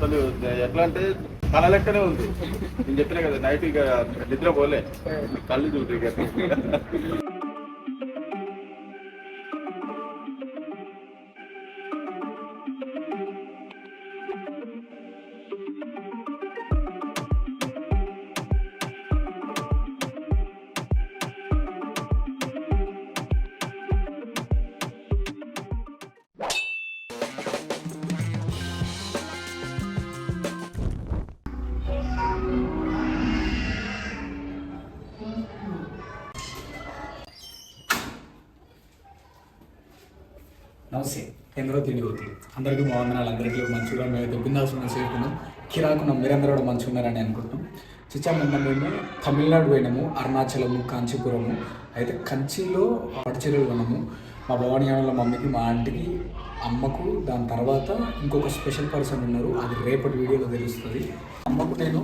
అసలు ఎట్లా అంటే కళ లెక్కనే ఉంది. నేను చెప్పినా కదా నైట్ ఇక నిద్ర పోలే కళ్ళు చూడు నమస్తే ఎందరో తిండి పోతుంది అందరికీ బాగున్నారు అందరికీ మంచిగా మేము బిందాసం చేరుకున్నాం కిరాకున్నాం మీరందరూ కూడా మంచిగా ఉన్నారని అనుకుంటున్నాం. చిచ్చా మొన్న మేము తమిళనాడు పోయినాము అరుణాచలము కాంచీపురము. అయితే కంచిలో పట్టుచీరలు కొన్నాము. మా భవానీ వాళ్ళ మమ్మీకి మా ఆంటీకి అమ్మకు దాని తర్వాత ఇంకొక స్పెషల్ పర్సన్ ఉన్నారు. అది రేపటి వీడియోలో తెలుస్తుంది. అమ్మకు నేను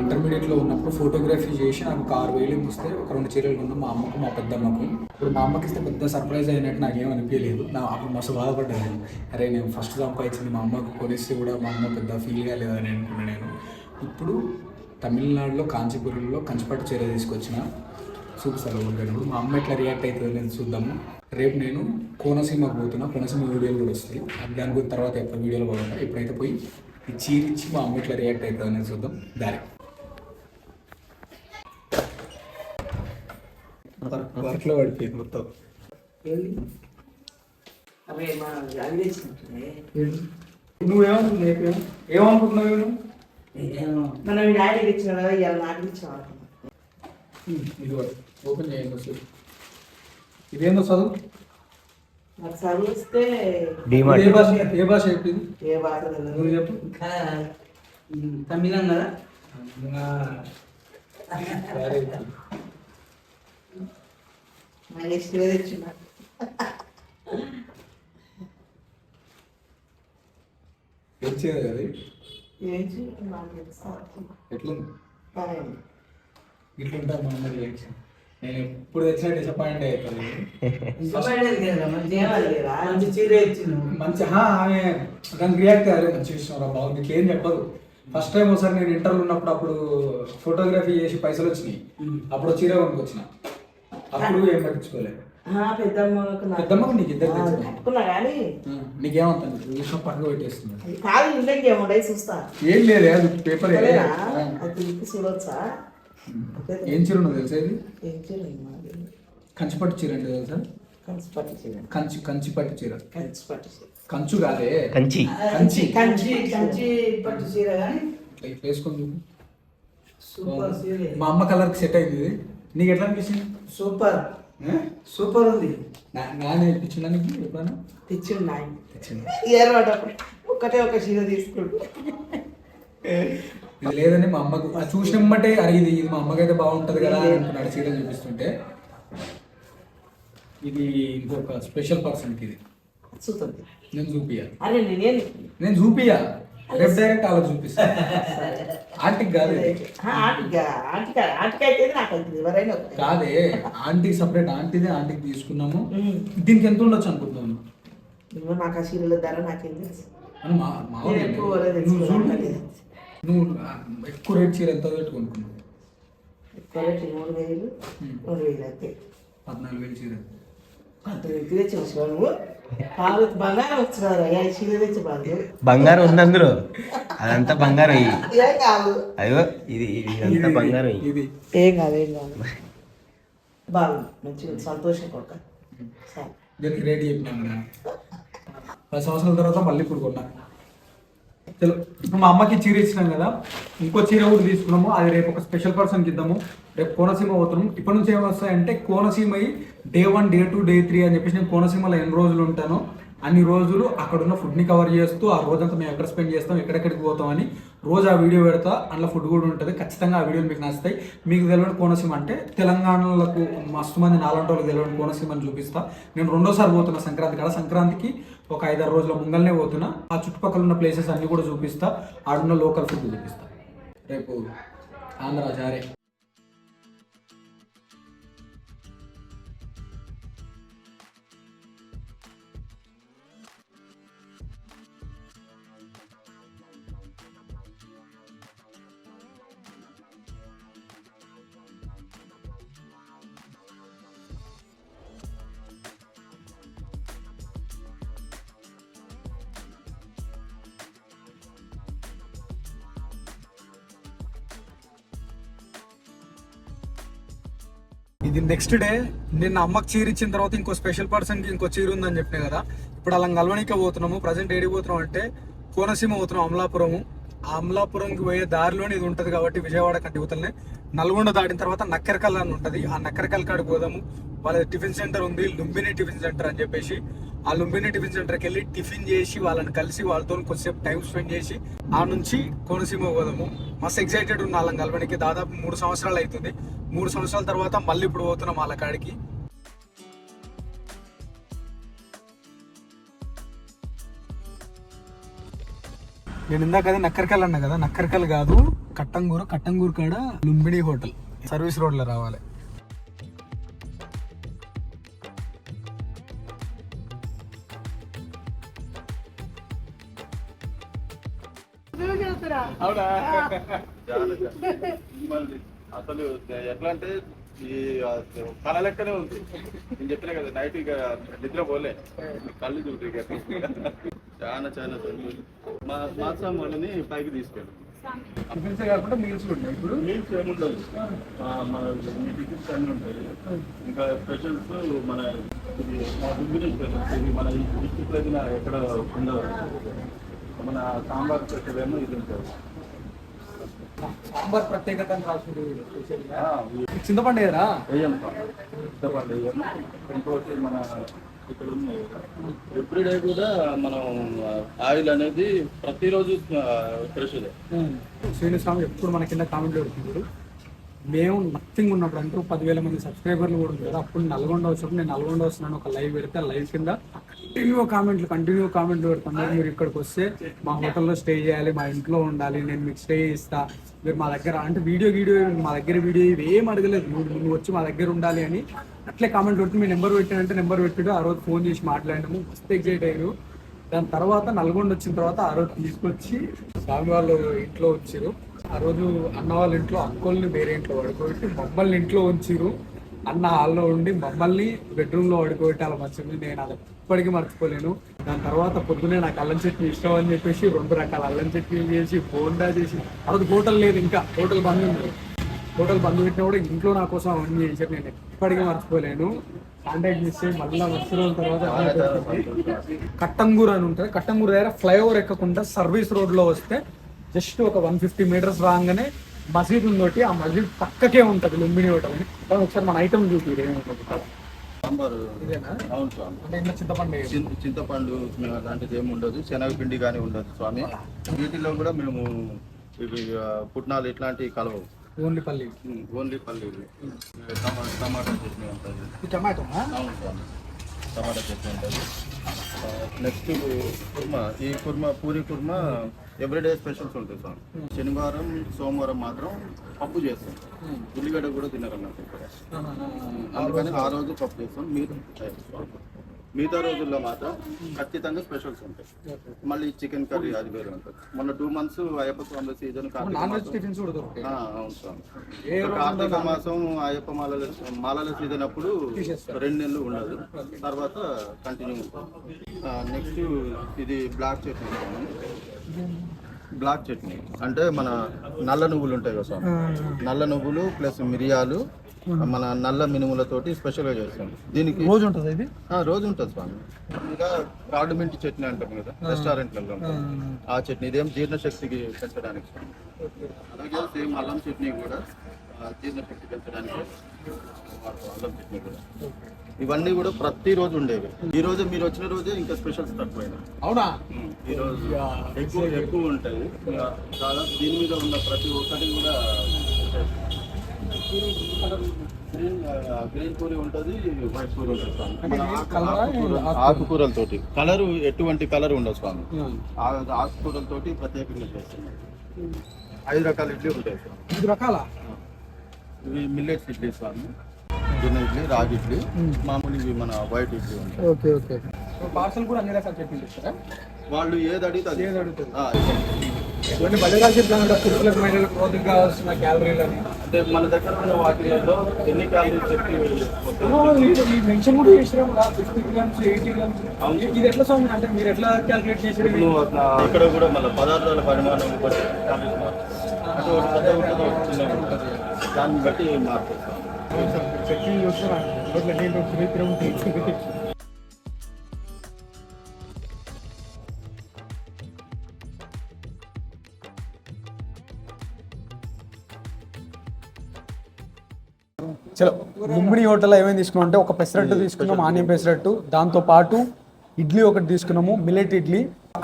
ఇంటర్మీడియట్లో ఉన్నప్పుడు ఫోటోగ్రఫీ చేసి నాకు ఒక ఆరు వేలు వస్తే ఒక రెండు చీరలు ఉన్న మా అమ్మకు మా పెద్దమ్మకు. ఇప్పుడు మా అమ్మకి ఇస్తే పెద్ద సర్ప్రైజ్ అయినట్టు నాకేం అనిపించలేదు. నా అప్పుడు మస్తు బాధపడ్డాను అరే నేను ఫస్ట్ సంపాదించింది మా అమ్మకు కొనిస్తే కూడా మా అమ్మ పెద్ద ఫీల్ కాలేదని అనుకున్నాను నేను. ఇప్పుడు తమిళనాడులో కాంచీపురంలో కంచిపట్టు చీర తీసుకొచ్చిన. సూపర్ సార్ వెళ్ళినప్పుడు మా అమ్మ ఎట్లా రియాక్ట్ అవుతుందో నేను చూద్దాము. రేపు నేను కోనసీమకు పోతున్నా. కోనసీమ వీడియోలు కూడా వస్తాయి. అది దాని గురించి తర్వాత ఎప్పుడు వీడియోలో పోతున్నా ఇప్పుడైతే పోయి ఈ చీర ఇచ్చి మా అమ్మ ఎట్లా రియాక్ట్ అవుతుందో అనేది చూద్దాం. దారి. వర్క్లో పడిపోయింది మొత్తం. అవి మా అవి తెచ్చినట్టున్నాయి. నువ్వేమనుకున్నావు ఏమనుకుంటున్నావు నువ్వు? మనం ఈ డాడీకి ఇచ్చిన ఇది ఓపెన్ చేయండి ఇదేందో చదువు? నాకు చదివిస్తే ఏ భాష ఏ భాష చెప్పింది? ఏ బాధ నువ్వు చెప్పు. తమిళ వచ్చింది కదా? ఎట్లుంది. ఇట్లుంటా మా అమ్మ రియాక్షన్ నేను ఎప్పుడు తెచ్చినా డిసప్పాయింట్ అవుతుంది. మంచి చీర మంచి ఆమె దానికి రియాక్ట్ అయ్యారు. మంచి విషయం రా బాగుంది ఏం చెప్పదు. ఫస్ట్ టైం ఒకసారి నేను ఇంటర్వ్యూ ఉన్నప్పుడు అప్పుడు ఫోటోగ్రఫీ చేసి పైసలు వచ్చినాయి. అప్పుడు చీర కొనుక్కొచ్చిన. అప్పుడు ఏం పట్టించుకోలేదు. పెద్దమ్మకు నాకు- ఇద్దరు కానీ నీకేమవుతుంది? విషయం పక్కన పెట్టేస్తుంది. చూస్తా. ఏం లేదే పేపర్ చూడొచ్చా? ఏం చీర ఉన్నది తెలుసా ఇది? ఏం చీర? కంచిపట్టు చీర అంటే తెలుసా? కంచి పట్టు చీర. కంచి కంచి పట్టు చీర. కంచి పట్టు చీర. కంచు కాదే. కంచి. కంచి. కంచి కంచి పట్టు చీర కానీ. వేసుకొని చూపు. సూపర్ చీర మా అమ్మ కలర్కి సెట్ అయింది ఇది. నీకు ఎట్లా అనిపించింది? సూపర్? సూపర్ ఉంది. నా- నాన్న ఇప్పించిందా నీకు ఎప్పుడైనా తెచ్చిండు నాయన. తెచ్చింది ఏర్పడ్డప్పుడు ఒక్కటే ఒక చీర తీసుకుంటు ఇది లేదని మా అమ్మకు అది చూసినమ్మటే అరే ఇది ఇది మా అమ్మకైతే బాగుంటది కదా అని అనుకున్నాడు చీర చూపిస్తుంటే. ఇది ఇంకొక స్పెషల్ పర్సన్కి ఇది. చూస్తుంది నేను చూపియా నేనేం చూపియా రేపు డైరెక్ట్ అలా చూపిస్తా. ఆంటీకి కాదు ఇది. కాదే ఆంటీకి సపరేట్ ఆంటీదే ఆంటీకి తీసుకున్నాము. దీనికి ఎంత ఉండొచ్చు అనుకుంటున్నాను నాకు ఆ చీరల ధర నాకేం తెలుసు. నువ్వు ఎక్కువ రేట్ చీర ఎంత పెట్టుకున్నావు ఎక్కువ రేటు మూడు వేలు మూడు వేలు అయితే పద్నాలుగు వేలు చీర. బంగారం వచ్చినారు అయ్యా ఈ చీర తెచ్చి బాగు బంగారం ఉంది అందులో. అదంతా బంగారం అయ్యో ఇది ఇది ఇదంతా బంగారం ఏం కాదు ఏం కాదు. బాగుంది మంచిగా సంతోషం కొడుక. సరే దీనికి రేట్ చెప్పినాను నేను పది సంవత్సరాల తర్వాత మళ్ళీ ఇప్పుడు కొన్నా. చలో ఇప్పుడు మా అమ్మకి చీర ఇచ్చినాం కదా ఇంకో చీర కూడా తీసుకున్నాము. అది రేపు ఒక స్పెషల్ పర్సన్కి ఇద్దాము. రేపు కోనసీమ పోతున్నాము ఇప్పటి నుంచి ఏమొస్తాయంటే Konaseema day one day two day three అని చెప్పేసి నేను కోనసీమలో ఎన్ని రోజులు ఉంటానో అన్ని రోజులు అక్కడ ఉన్న ఫుడ్ని కవర్ చేస్తూ ఆ రోజంతా మేము ఎక్కడ స్పెండ్ చేస్తాం ఎక్కడెక్కడికి పోతామని రోజు ఆ వీడియో పెడతా. అందులో ఫుడ్ కూడా ఉంటుంది. ఖచ్చితంగా ఆ వీడియోలు మీకు నచ్చుతాయి. మీకు తెలియని కోనసీమ అంటే తెలంగాణలకు మస్తు మంది నాలంటి వాళ్ళకి తెలియని కోనసీమని చూపిస్తా. నేను రెండోసారి పోతున్నా సంక్రాంతి కాడ. సంక్రాంతికి ఒక ఐదారు రోజుల ముంగల్నే పోతున్నా. ఆ చుట్టుపక్కల ఉన్న ప్లేసెస్ అన్ని కూడా చూపిస్తా. ఆడున్న లోకల్ ఫుడ్ చూపిస్తా. రేపు ఆంధ్ర జారే. ఇది నెక్స్ట్ డే నిన్న అమ్మకి చీర ఇచ్చిన తర్వాత ఇంకో స్పెషల్ పర్సన్కి ఇంకో చీర ఉందని చెప్పిన కదా ఇప్పుడు అలా గల్వనిక పోతున్నాము ప్రజెంట్ ఏడికి పోతున్నాం అంటే కోనసీమ పోతున్నాం అమలాపురము. ఆ అమలాపురంకి పోయే దారిలోనే ఇది ఉంటుంది కాబట్టి విజయవాడ కంటి యువతలనే నల్గొండ దాటిన తర్వాత నక్కరకల్ అని ఉంటుంది. ఆ నక్కరకల్ కాడికి పోదాము. వాళ్ళ టిఫిన్ సెంటర్ ఉంది లుంబిని టిఫిన్ సెంటర్ అని చెప్పేసి. ఆ లుంబిని టిఫిన్ సెంటర్కి వెళ్ళి టిఫిన్ చేసి వాళ్ళని కలిసి వాళ్ళతో కొద్దిసేపు టైం స్పెండ్ చేసి ఆ నుంచి కోనసీమ పోదాము. మస్తు ఎక్సైటెడ్ ఉన్న వాళ్ళని కలవడానికి. దాదాపు మూడు సంవత్సరాలు అవుతుంది మూడు సంవత్సరాల తర్వాత మళ్ళీ ఇప్పుడు పోతున్నాం వాళ్ళ కాడికి. నేను ఇందాక అదే నక్కరికల్ అన్నా కదా? నక్కరికల్ కాదు కట్టంగూరు కట్టంగూరు కాడ లుంబిని హోటల్. సర్వీస్ రోడ్లో రావాలి. అవునా? చాలా చాలా. మళ్ళీ అసలు ఎట్లా అంటే ఈ కళ లెక్కనే ఉంది. నేను చెప్పినా కదా నైట్ ఇక నిద్ర పోలే. కళ్ళు చూడు ఇక. చాలా చాలా. మా మాసం వాళ్ళని పైకి తీసుకెళ్ళి. టిఫిన్స్ కాకుండా మీల్స్ ఉంటాయి ఇప్పుడు? మీల్స్ ఏముండదు ఆ, మన మీ టికెట్స్ అన్నీ ఉంటాయి. ఇంకా స్పెషల్స్ మన ఇది మా దుగ్గిరి స్పెషల్స్ ఇది మన దగ్గర ఎక్కడ ఉండదు మన సాంబార్ స్పెషల్ ఏమో ఇది ఉంటుంది. సాంబార్ ప్రత్యేకత అని ఈ చింతపండు ఏరా వేయం ఇంకోటి మన ఇక్కడ ఎవ్రీడే కూడా మనం ఆయిల్ అనేది ప్రతిరోజు ఫ్రెష్దే. శ్రీను స్వామి ఎప్పుడు మన కింద కామెంట్ పెడుతున్నారు? మేము నథింగ్ ఉన్నప్పుడు అంటే పదివేల మంది సబ్స్క్రైబర్లు కూడా ఉంటారు అప్పుడు నల్గొండ వచ్చినప్పుడు నేను నల్గొండ వస్తున్నాను ఒక లైవ్ పెడితే లైవ్ కింద కంటిన్యూ కామెంట్లు కంటిన్యూ కామెంట్లు పెడుతున్నారు. మీరు ఇక్కడికి వస్తే మా హోటల్లో స్టే చేయాలి మా ఇంట్లో ఉండాలి నేను మీకు స్టే ఇస్తా మీరు మా దగ్గర అంటే వీడియో వీడియో మా దగ్గర వీడియో ఇవి ఏం అడగలేదు. నువ్వు నువ్వు వచ్చి మా దగ్గర ఉండాలి అని అట్లే కామెంట్ పెడితే మీ నెంబర్ పెట్టానంటే నెంబర్ పెట్టాడు. ఆ రోజు ఫోన్ చేసి మాట్లాడినాము మస్తు ఎగ్జైట్ అయ్యారు దాని తర్వాత నల్గొండ వచ్చిన తర్వాత ఆ రోజు తీసుకొచ్చి స్వామి వాళ్ళు ఇంట్లో వచ్చారు. ఆ రోజు అన్న వాళ్ళ ఇంట్లో అక్కోల్ని వేరే ఇంట్లో పడుకోబెట్టి మమ్మల్ని ఇంట్లో ఉంచిరు అన్న హాల్లో ఉండి మమ్మల్ని బెడ్రూమ్లో పడుకోబెట్టి అలా నేను అది ఇప్పటికీ మర్చిపోలేను. దాని తర్వాత పొద్దునే నాకు అల్లం చట్నీ ఇష్టం అని చెప్పేసి రెండు రకాల అల్లం చట్నీ చేసి బోండా చేసి ఆ రోజు హోటల్ లేదు ఇంకా హోటల్ బంద్ ఉంది. హోటల్ బంద్ పెట్టినా కూడా ఇంట్లో నా కోసం అవన్నీ చేశారు. నేను ఎప్పటికీ మర్చిపోలేను. కాంటాక్ట్ చేస్తే మళ్ళీ వచ్చి రోజుల తర్వాత కట్టంగూరు అని ఉంటుంది. కట్టంగూరు దగ్గర ఫ్లైఓవర్ ఎక్కకుండా సర్వీస్ రోడ్లో వస్తే జస్ట్ ఒక వన్ ఫిఫ్టీ మీటర్స్ రాగానే మసీద్ ఉందోటి ఆ మసీద్ పక్కకే ఉంటది లుంబిని హోటల్ కానీ ఒకసారి మన ఐటమ్ చూపి సాంబారు. అవును స్వామి చింతపండు చింతపండు అలాంటిది ఏమి ఉండదు. శనగపిండి కానీ ఉండదు స్వామి. వీటిలో కూడా మేము ఇవి పుట్నాలు ఇట్లాంటివి కలవవు ఓన్లీ పల్లి. ఓన్లీ పల్లీలు టమా- టమాటా చట్నీ ఉంటుంది. టమాటో అవును స్వామి టమాటా చట్నీ ఉంటుంది. నెక్స్ట్ కుర్మా ఈ కుర్మా పూరి కుర్మా ఎవ్రీడే స్పెషల్స్ ఉంటాయి స్వామి శనివారం సోమవారం మాత్రం పప్పు చేస్తాం. ఉల్లిగడ్డ కూడా తినరన్నట్టు అందుకని ఆ రోజు పప్పు చేస్తాం. మిగతా మిగతా రోజుల్లో మాత్రం ఖచ్చితంగా స్పెషల్స్ ఉంటాయి. మళ్ళీ చికెన్ కర్రీ అది వేరే ఉంటుంది. మొన్న two months Ayyappa Swamy season అవును స్వామి. కార్తీక మాసం అయ్యప్ప మాలల మాలల సీజన్ అప్పుడు. రెండు నెలలు ఉండదు. తర్వాత కంటిన్యూ ఉంటుంది. నెక్స్ట్ ఇది బ్లాక్ చట్నీ బ్లాక్ చట్నీ అంటే మన నల్ల నువ్వులు ఉంటాయి కదా స్వామి. నల్ల నువ్వులు ప్లస్ మిరియాలు మన నల్ల మినుములతోటి స్పెషల్గా చేస్తాం. దీనికి రోజు ఉంటుంది ఇది? ఆ, రోజు ఉంటుంది స్వామి. ఇంకా కాడు మింటి చట్నీ అంటాం కదా రెస్టారెంట్లలో. ఆ. చట్నీ ఇదేం జీర్ణశక్తికి పెంచడానికి స్వామి. అలాగే సేమ్ అల్లం చట్నీ కూడా జీర్ణశక్తి పెంచడానికి అల్లం చట్నీ కూడా. ఇవన్నీ కూడా ప్రతిరోజు ఉండేవి. ఈ రోజు మీరు వచ్చిన రోజే ఇంకా స్పెషల్స్ తక్కువైనా అవునా? ఈ రోజు ఎక్కువ ఎక్కువ ఉంటాయి. దీని మీద ఉన్న ప్రతి ఒక్కటి కూడా ఆకుకూరలతోటి. కలర్ ఎటువంటి కలర్ ఉండదు స్వామి. ఆకుకూరలతోటి ప్రత్యేకంగా చేస్తున్నాం ఐదు రకాల ఇడ్లీ ఉంటాయి స్వామి. ఐదు రకాల? ఇవి మిల్లెట్స్ ఇడ్లీ స్వామి జొన్న ఇడ్లీ రాగి ఇడ్లీ మామూలు ఇవి మన వైట్ ఇడ్లీ ఉంటాయి. Okay okay. పార్సల్ కూడా అన్ని రకాలు చెప్పింది వాళ్ళు ఏది అడిగితే అది ఏది అడుగుతుంది ఇవన్నీ బలిరాజు చెప్తాను కూడా పురుషులకు మహిళలకు రోజుకు కావాల్సిన క్యాలరీలు అని. అంటే మన దగ్గర ఉన్న వాటిలో ఎన్ని క్యాలరీస్ చెప్పి ఈ మెన్షన్ కూడా చేసినాం కదా ఫిఫ్టీ గ్రామ్స్ ఎయిటీ గ్రామ్స్ ఇది ఎట్లా స్వామి అంటే మీరు ఎట్లా క్యాలిక్యులేట్ చేసారు ఇక్కడ కూడా మళ్ళీ పదార్థాల పరిమాణం బట్టి దాన్ని బట్టి మారుతుంది చెక్కి చూస్తున్నా రోడ్ల నీళ్ళు తిరుగుతుంది లుంబిని హోటల్లో ఏమేమి తీసుకున్నాం అంటే ఒక పెసరట్టు తీసుకున్నాం ఆనియన్ పెసరట్టు. దాంతో పాటు ఇడ్లీ ఒకటి తీసుకున్నాము మిల్లెట్ ఇడ్లీ.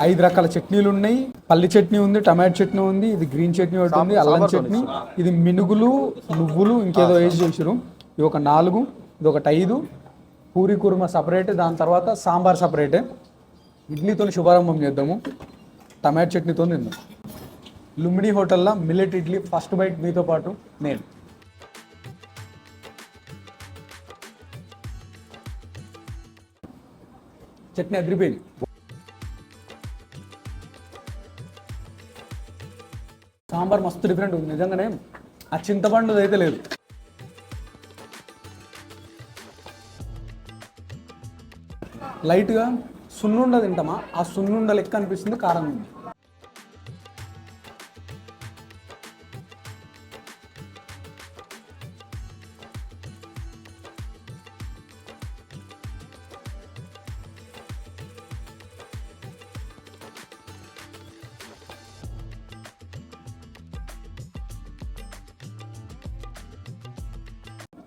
ఐదు రకాల చట్నీలు ఉన్నాయి. పల్లి చట్నీ ఉంది టమాటో చట్నీ ఉంది ఇది గ్రీన్ చట్నీ ఒకటి ఉంది అల్లం చట్నీ. ఇది మినుగులు నువ్వులు ఇంకేదో వేసి చేసారు ఇది ఒక నాలుగు ఇది ఒకటి ఐదు. పూరి కుర్మ సపరేట్ దాని తర్వాత సాంబార్ సపరేటే. ఇడ్లీతో శుభారంభం చేద్దాము. టమాటో చట్నీతో తిందాం. లుంబిని హోటల్లో మిల్లెట్ ఇడ్లీ ఫస్ట్ బైట్ మీతో పాటు. నేను. చట్నీ అదిరిపోయింది. సాంబార్ మస్తు డిఫరెంట్ ఉంది. నిజంగానే ఆ చింతపండు అయితే లేదు. లైట్గా సున్నుండ తింటామా? ఆ సున్నుండ లెక్క అనిపిస్తుంది కారం ఉంది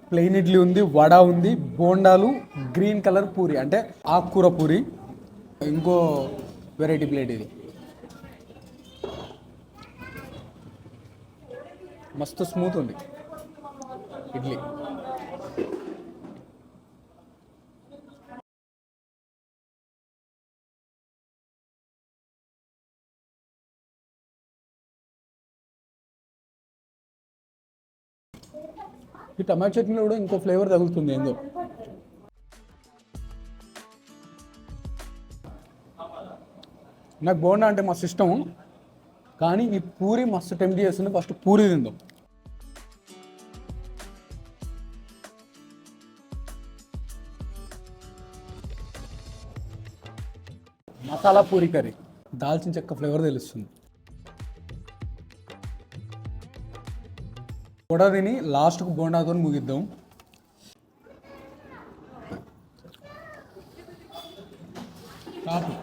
ప్లెయిన్ ఇడ్లీ ఉంది వడ ఉంది బోండాలు గ్రీన్ కలర్ పూరి అంటే ఆకుకూర పూరి ఇంకో వెరైటీ ప్లేట్ ఇది. మస్తు స్మూత్ ఉంది ఇడ్లీ. ఈ టమాటో చట్నీలో కూడా ఇంకో ఫ్లేవర్ తగులుతుంది ఏందో. నాకు బోండా అంటే మస్తు ఇష్టం కానీ ఈ పూరి మస్తు టెంప్ట్ చేస్తుంది ఫస్ట్ పూరి తిందాం. మసాలా పూరి కర్రీ దాల్చిన చెక్క ఫ్లేవర్ తెలుస్తుంది. కూడా తిని లాస్ట్కు బోండాతో ముగిద్దాం. కాపు.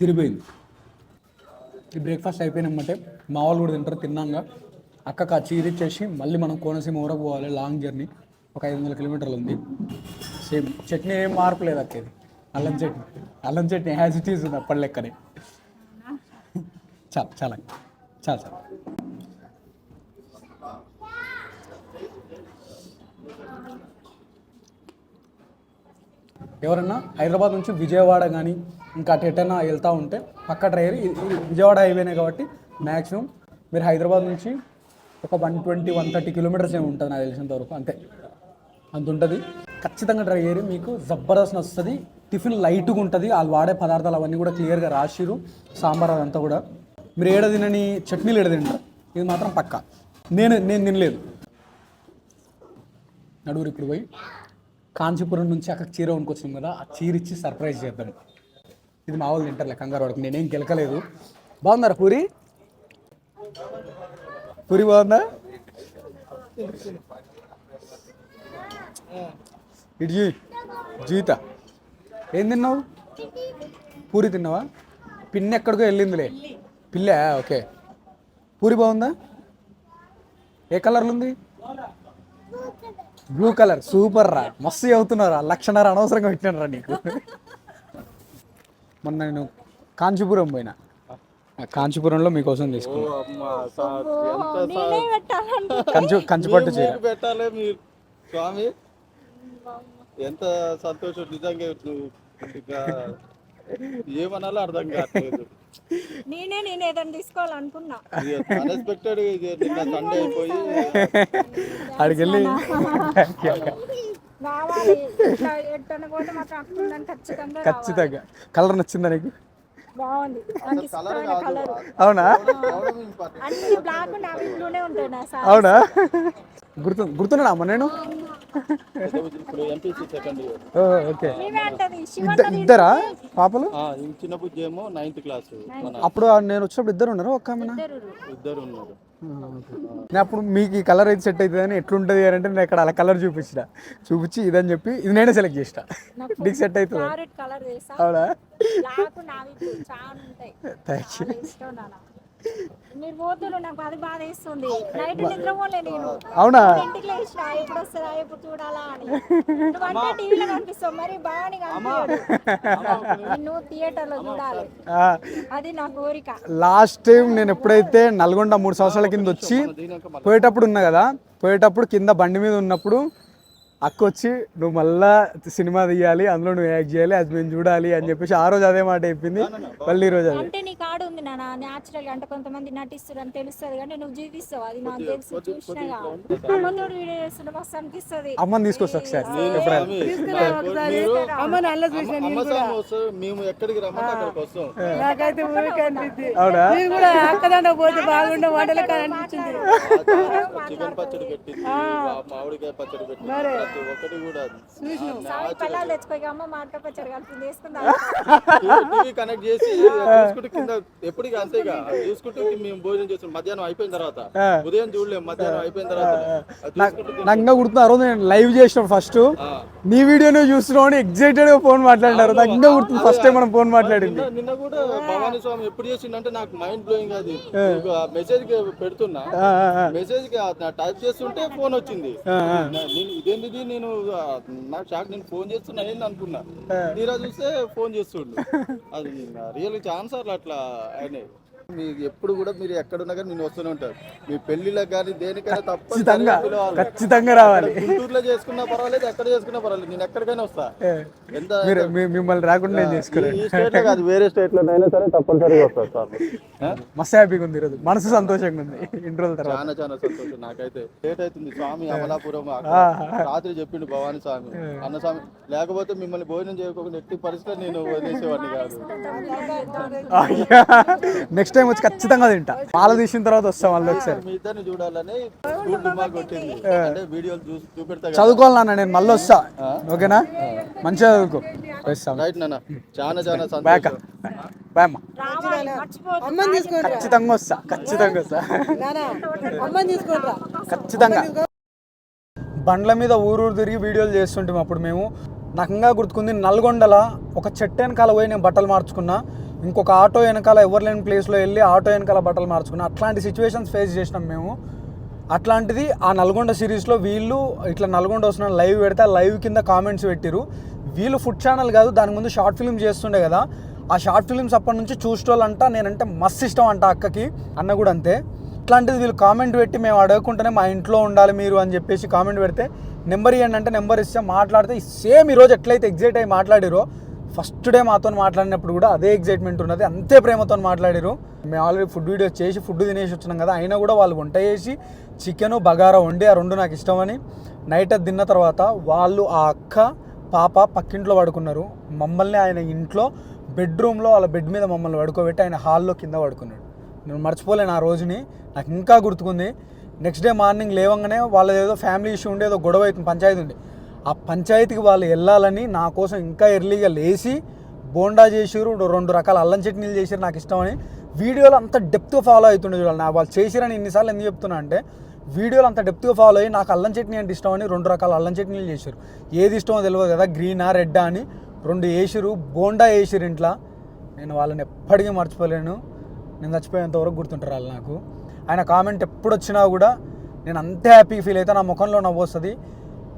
తిరిపోయింది ఈ బ్రేక్ఫాస్ట్ అయిపోయినమ్మంటే మా వాళ్ళు కూడా తింటారు తిన్నాక అక్కకు ఆ చీర ఇచ్చేసి మళ్ళీ మనం కోనసీమ ఊరకు పోవాలి లాంగ్ జర్నీ. ఒక ఐదు వందల కిలోమీటర్లు ఉంది. సేమ్ చట్నీ ఏం మార్పు లేదు అక్క ఇది. అల్లం చట్నీ. అల్లం చట్నీ హ్యాజ్ ఇట్ ఈజ్ ఉంది అప్పటి లెక్కనే. చాలా చాలా చాలా చాలా. ఎవరన్నా హైదరాబాద్ నుంచి విజయవాడ కానీ ఇంకా అటు ఎటైనా వెళ్తూ ఉంటే పక్క డ్రైవర్ విజయవాడ హైవేనే కాబట్టి మ్యాక్సిమం మీరు హైదరాబాద్ నుంచి ఒక one twenty one thirty kilometres ఏమి ఉంటుంది నాకు తెలిసినంత వరకు అంతే. అంత ఉంటుంది ఖచ్చితంగా ట్రై చేయరు. మీకు జబర్దస్త్ వస్తుంది టిఫిన్ లైట్గా ఉంటుంది. వాళ్ళు వాడే పదార్థాలు అవన్నీ కూడా క్లియర్గా రాసిరు సాంబార్ అదంతా కూడా. మీరు ఏడ తినని చట్నీలు ఏడ తింటారు? ఇది మాత్రం పక్క. నేను నేను తినలేదు. నడుగురు ఇప్పుడు పోయి కాంచీపురం నుంచి అక్కడ చీర కొనుక్కొచ్చాం కదా ఆ చీర ఇచ్చి సర్ప్రైజ్ చేద్దాం. ఇది మా వాళ్ళు తింటారులే కంగారు వాడికి నేనేం గెలకలేదు బాగుందారా పూరి? పూరి బాగుందా? ఇటు జీ జీత. ఏం తిన్నావు? పూరి తిన్నావా? పిన్ని ఎక్కడికో వెళ్ళిందిలే. పిల్ల ఓకే. పూరి బాగుందా? ఏ కలర్లో ఉంది? Blue colour. సూపర్ రా. మస్తు చదువుతున్నారా లక్షన్నర అనవసరంగా పెట్టినారా నీకు. మొన్న నేను కాంచీపురం పోయినా. కాంచీపురంలో మీకోసం తీసుకున్నా? కంచు కంచుపట్టు చీర. స్వామి ఎంత సంతోషం నిజంగా నువ్వు ఇక ఏమనాలో అర్థం కావట్లేదు. నేనే నేను ఏదైనా తీసుకోవాలనుకున్నా. అన్ఎక్స్పెక్టెడ్ నిన్న సండే అయిపోయి ఉందని ఖచ్చితంగా కలర్ నచ్చిందా నీకు? కాదు. అవునా? అవునా? గుర్తు గుర్తున్నాడా అమ్మ నేను? ఓకే. ఇద్దరా పాపలు? చిన్న బుజ్జి ఏమో నైన్త్ క్లాస్ అప్పుడు నేను వచ్చినప్పుడు ఇద్దరు ఉన్నారు? ఒక్క ఆమెనా? ఇద్దరు ఉన్నారు. నేను అప్పుడు మీకు ఈ కలర్ అయితే సెట్ అవుతుంది అని ఎట్లుంటుంది అని అంటే నేను ఇక్కడ అలా కలర్ చూపించిన. చూపించి ఇదని చెప్పి ఇది నేనే సెలెక్ట్ చేసిన. నీకు సెట్ అవుతుంది? అవునా? బ్లాక్ నావి blue చాలా ఉంటాయి. థ్యాంక్ యూ మీరు పోతున్నారు నాకు అది బాధ వేస్తుంది. నైట్ నిద్రపోలే నేను. అవునా? ఇంటికి లేచిన ఎప్పుడు వస్తారా ఎప్పుడు చూడాలా అని. నువ్వంటే టీవీలో కనిపిస్తావు మరి బాగా కనిపించదు నిన్ను థియేటర్లో చూడాలి. అది నా కోరిక. లాస్ట్ టైం నేను ఎప్పుడైతే నల్గొండ మూడు సంవత్సరాల కింద వచ్చి పోయేటప్పుడు ఉన్నా కదా? పోయేటప్పుడు కింద బండి మీద ఉన్నప్పుడు అక్క వచ్చి నువ్వు మళ్ళా సినిమా తీయాలి అందులో నువ్వు యాక్ట్ చేయాలి అది మేము చూడాలి అని చెప్పేసి ఆ రోజు అదే మాట చెప్పింది. మళ్ళీ ఈ రోజు అదే. అంటే నీ కాడు ఉంది నాన్న న్యాచురల్ అంటే కొంతమంది నటిస్తారు అని తెలుస్తుంది కానీ నువ్వు జీవిస్తావు అది నాకు తెలుసు వీడియో మస్తు అనిపిస్తుంది. అమ్మని తీసుకొస్తా ఒకసారి మేము ఎక్కడికి నాకైతే ఊరికే అనిపించింది అవునా? కూడా అక్కదండ పోతే బాగుండే వంటలు అనిపించింది చికెన్ పచ్చడి పెట్టింది మా- మామిడికాయ పచ్చడి పెట్టింది. ప్రతి ఒక్కటి కూడా సాయి పిల్లలు తెచ్చుకోక అమ్మ మాట పచ్చడి కలిపి వేసుకుందా? టీవీ కనెక్ట్ చేసి చూసుకుంటూ కింద ఎప్పటికీ అంతేగా చూసుకుంటూ మేము భోజనం చేస్తాం మధ్యాహ్నం అయిపోయిన తర్వాత. ఉదయం చూడలేము మధ్యాహ్నం అయిపోయిన తర్వాత. నాకు ఆ. రోజు నేను లైవ్ చేసినాడు ఫస్ట్. నీ వీడియోనే చూస్తున్నావు అని ఎగ్జైటెడ్గా ఫోన్ మాట్లాడినారు. నాకు ఇంకా గుర్తుంది ఫస్ట్ టైం మనం ఫోన్ మాట్లాడింది. నిన్న కూడా భవానీ స్వామి ఎప్పుడు చేసిండంటే నాకు మైండ్ బ్లోయింగ్ అది. మెసేజ్కి పెడుతున్నా. మెసేజ్కి టైప్ చేస్తుంటే ఫోన్ వచ్చింది. నా- నేను ఇదేంటిది నేను నాకు షాక్ నేను ఫోన్ చేస్తున్నా ఏంది అనుకున్నా. తీరా చూస్తే ఫోన్ చేస్తుండు. అది రియల్ ఛాన్స్ అట్లా అట్లా అయినాయి. మీకు ఎప్పుడు కూడా మీరు ఎక్కడున్నా కానీ నేను వస్తూనే ఉంటారు మీ పెళ్ళిళ్ళకి కానీ దేనికైనా ఖచ్చితంగా తప్పనిసరిగా పిలవాలి ఖచ్చితంగా రావాలి. గుంటూరులో చేసుకున్నా పర్వాలేదు ఎక్కడ చేసుకున్నా పర్వాలేదు. నేను ఎక్కడికైనా వస్తా. ఎంత మీరు మీ- మిమ్మల్ని రాకుండా నేను చేసుకోలేదు ఈ స్టేట్లో కాదు వేరే స్టేట్లో అయినా సరే తప్పనిసరిగా వస్తారు సార్. మస్తు హ్యాపీగా ఉంది ఈరోజు. మనసు సంతోషంగా ఉంది ఇన్ని రోజుల తర్వాత. చాలా చాలా సంతోషం నాకైతే. లేట్ అవుతుంది స్వామి అమలాపురం అక్కడ. రాత్రి చెప్పిండు భవానీ స్వామి. అన్న స్వామి లేకపోతే మిమ్మల్ని భోజనం చేయకుండా ఎట్టి పరిస్థితుల్లో నేను వదిలేసేవాడిని కాదు. నెక్స్ట్ టైం వచ్చి ఖచ్చితంగా తింటా. పాలు తీసిన తర్వాత వస్తాం మళ్ళీ ఒకసారి. మీ ఇద్దరిని చూడాలని స్కూల్ దిమాగ్ కొట్టింది. అంటే వీడియోలు చూసి చూపెడతా కదా. చదువుకోవాలి నాన్న నేను మళ్ళీ వస్తా. ఓకేనా? మంచిగా చదువుకో. ఖచ్చితంగా వస్తా ఖచ్చితంగా వస్తా. ఖచ్చితంగా. బండ్ల మీద ఊరూరు తిరిగి వీడియోలు చేస్తుంటాం అప్పుడు మేము. నాకు ఇంకా గుర్తుకుంది నల్గొండల ఒక చెట్టు వెనకాల పోయి నేను బట్టలు మార్చుకున్నా. ఇంకొక ఆటో వెనకాల ఎవరు లేని ప్లేస్లో వెళ్ళి ఆటో వెనకాల బట్టలు మార్చుకున్నా అట్లాంటి సిచ్యువేషన్స్ ఫేస్ చేసినాం మేము. అట్లాంటిది ఆ నల్గొండ సిరీస్లో వీళ్ళు ఇట్లా నల్గొండ వస్తున్న లైవ్ పెడితే ఆ లైవ్ కింద కామెంట్స్ పెట్టిరు వీళ్ళు ఫుడ్ ఛానల్ కాదు దాని ముందు షార్ట్ ఫిల్మ్ చేస్తుండే కదా. ఆ షార్ట్ ఫిల్మ్స్ అప్పటి నుంచి చూసేటోళ్ళంట నేనంటే మస్తు ఇష్టం అంట అక్కకి అన్న కూడా అంతే. ఇట్లాంటిది వీళ్ళు కామెంట్ పెట్టి మేము అడగకుండానే మా ఇంట్లో ఉండాలి మీరు అని చెప్పేసి కామెంట్ పెడితే నెంబర్ ఇవ్వండి అంటే నెంబర్ ఇస్తే మాట్లాడితే సేమ్ ఈరోజు ఎట్లయితే ఎగ్జైట్ అయ్యి మాట్లాడిరో ఫస్ట్ డే మాతో మాట్లాడినప్పుడు కూడా అదే ఎగ్జైట్మెంట్ ఉన్నది. అంతే ప్రేమతో మాట్లాడిరు మేము ఆల్రెడీ ఫుడ్ వీడియోస్ చేసి ఫుడ్ తినేసి వచ్చినాం కదా అయినా కూడా వాళ్ళు వంట చేసి చికెన్ బగారా వండి ఆ రెండు నాకు ఇష్టమని నైట్ అది తిన్న తర్వాత వాళ్ళు ఆ అక్క పాప పక్కింట్లో పడుకున్నారు. మమ్మల్ని ఆయన ఇంట్లో బెడ్రూమ్లో వాళ్ళ బెడ్ మీద మమ్మల్ని పడుకోబెట్టి ఆయన హాల్లో కింద పడుకున్నాడు. నేను మర్చిపోలేను ఆ రోజుని. నాకు ఇంకా గుర్తుకుంది. నెక్స్ట్ డే మార్నింగ్ లేవంగానే వాళ్ళది ఏదో ఫ్యామిలీ ఇష్యూ ఉండే ఏదో గొడవ అవుతుంది పంచాయతీ ఉంది. ఆ పంచాయతీకి వాళ్ళు వెళ్ళాలని నా కోసం ఇంకా ఎర్లీగా లేచి బోండా చేసిరు రెండు రకాల అల్లం చట్నీలు చేసిరు నాకు ఇష్టమని. వీడియోలో అంత డెప్త్గా ఫాలో అవుతుండే చూడాలి నా వాళ్ళు చేసిరని ఇన్నిసార్లు ఎందుకు చెప్తున్నా అంటే వీడియోలు అంత డెప్త్గా ఫాలో అయ్యి నాకు అల్లం చట్నీ అంటే ఇష్టం అని రెండు రకాల అల్లం చట్నీలు చేశారు ఏది ఇష్టమో తెలియదు కదా గ్రీనా రెడ్డా అని రెండు వేసిరు బోండా వేసిరు ఇంట్లో. నేను వాళ్ళని ఎప్పటికీ మర్చిపోలేను. నేను చచ్చిపోయేంత వరకు గుర్తుంటారు వాళ్ళు నాకు. ఆయన కామెంట్ ఎప్పుడు వచ్చినా కూడా నేను అంతే హ్యాపీ ఫీల్ అయితే నా ముఖంలో నవ్వు వస్తుంది.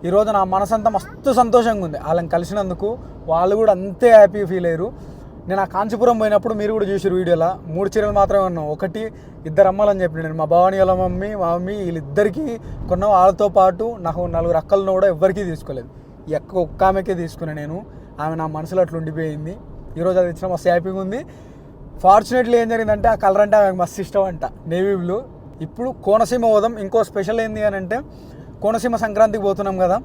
ఈరోజు నా మనసంతా మస్తు సంతోషంగా ఉంది వాళ్ళని కలిసినందుకు వాళ్ళు కూడా అంతే హ్యాపీ ఫీల్ అయ్యారు. నేను ఆ కాంచీపురం పోయినప్పుడు మీరు కూడా చూసారు వీడియోలో. మూడు చీరలు మాత్రమే ఉన్నాం ఒకటి ఇద్దరు అమ్మలని చెప్పి నేను. మా భవానీ వాళ్ళ మమ్మీ మా మమ్మీ వీళ్ళిద్దరికీ కొన్న వాళ్ళతో పాటు నాకు నలుగురు అక్కలను కూడా ఎవ్వరికీ తీసుకోలేదు. ఈ అక్క ఒక్క ఆమెకే తీసుకున్నాను నేను. ఆమె నా మనసులో అట్లా ఉండిపోయింది. ఈరోజు అది ఇచ్చిన మస్తు హ్యాపీగా ఉంది ఫార్చునేట్లీ ఏం జరిగిందంటే ఆ కలర్ అంటే ఆమెకు మస్తు ఇష్టం అంట. నేవీ బ్లూ ఇప్పుడు కోనసీమ ఉదయం ఇంకో స్పెషల్ ఏంది అని అంటే కోనసీమ సంక్రాంతికి పోతున్నాం కదా.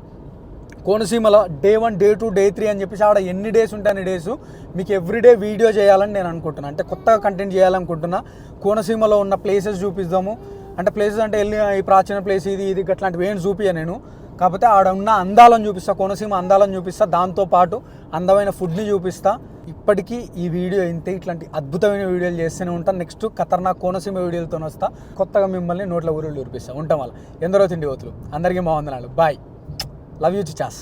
కోనసీమలో day one day two day three అని చెప్పేసి ఆడ ఎన్ని డేస్ ఉంటాయి అన్ని డేస్ మీకు ఎవ్రీడే వీడియో చేయాలని నేను అనుకుంటున్నాను అంటే కొత్తగా కంటెంట్ చేయాలనుకుంటున్నా. కోనసీమలో ఉన్న ప్లేసెస్ చూపిద్దాము. అంటే ప్లేసెస్ అంటే వెళ్ళి ఈ ప్రాచీన ప్లేస్ ఇది ఇది అట్లాంటివి ఏం చూపియా నేను. కాకపోతే ఆడ ఉన్న అందాలను చూపిస్తా కోనసీమ అందాలను చూపిస్తా దాంతోపాటు అందమైన ఫుడ్ని చూపిస్తా. ఇప్పటికీ ఈ వీడియో ఇంతే ఇట్లాంటి అద్భుతమైన వీడియోలు చేస్తూనే ఉంటాను నెక్స్ట్ ఖతర్నాక్ కోనసీమ వీడియోలతో వస్తా. కొత్తగా మిమ్మల్ని నోట్ల ఊరులు చూపిస్తా ఉంటాం వాళ్ళ. ఎందరో తిండి పోతులు. అందరికీ మా వందనాలు బాయ్ లవ్ యూ చిచాస్